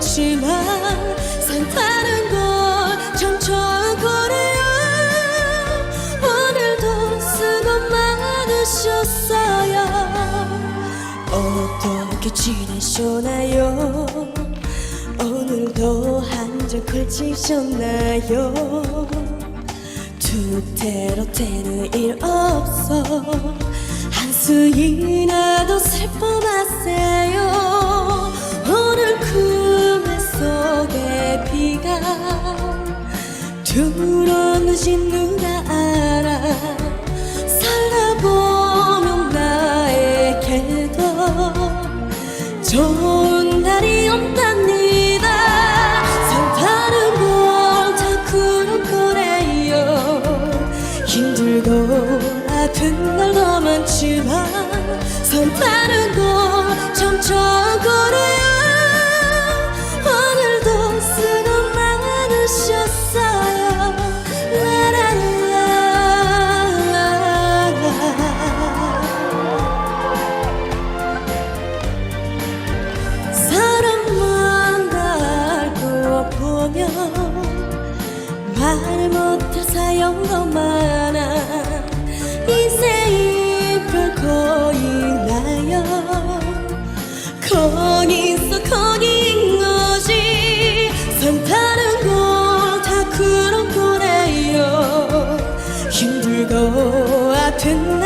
많지만 산타는 걸참 좋은 거래요 오늘도 수고 많으셨어요. 어떻게 지내셨나요? 오늘도 한잔 걸치셨나요? 툭대로 되는 일 없어. 한수이나도 슬퍼 마세요 들어오는지 누가 알아? 살아보면 나에게도. 좋 말 못할 사연도 많아. 인생이 별거 있나요 거기 있어 거기인 거지. 산타는 걸다 그런 거래요. 힘들고 아픈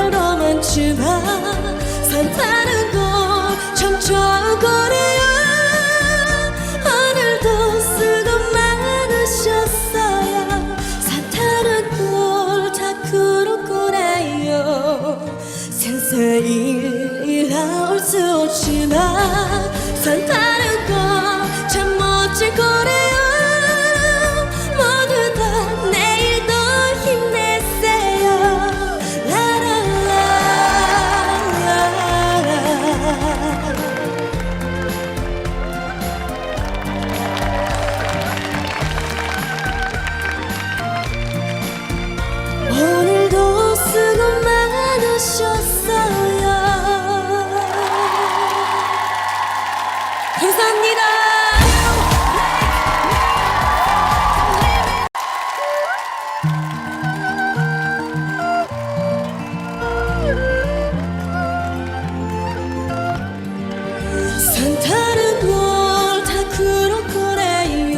많으셨어요. 감사합니다. 산타는 뭘다 그런 거래요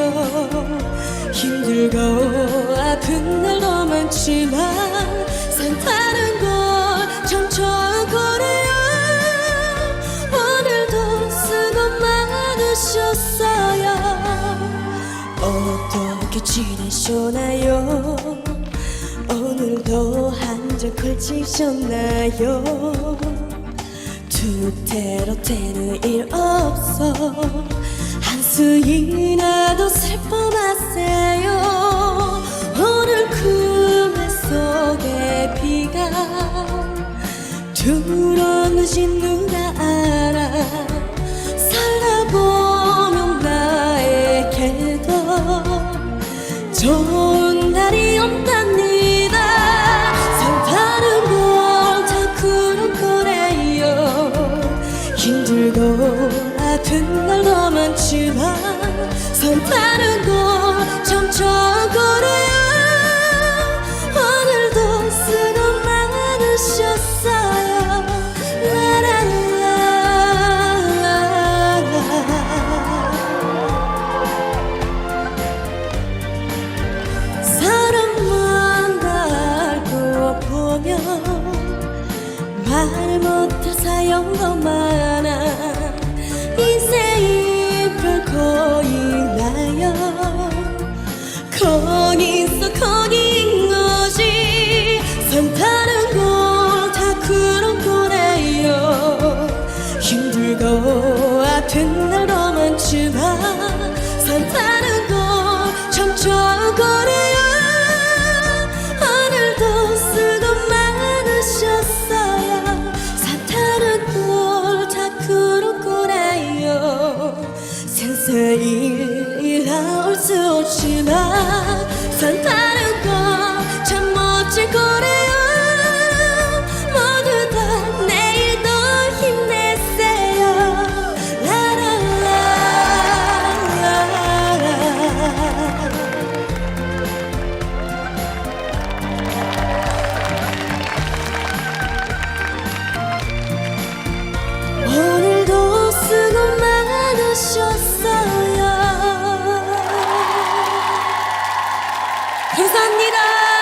힘들고 아픈 날도 많지만 어떻게 지내셨나요? 오늘도 한잔 걸치셨나요? 툭대로 되는 일 없어. 한수이나도 슬퍼 마세요. 오늘 꿈의 속에 비가 들어오는지 세일 나올 수 없지만 산타는 걸참 멋질 거래 감사합니다.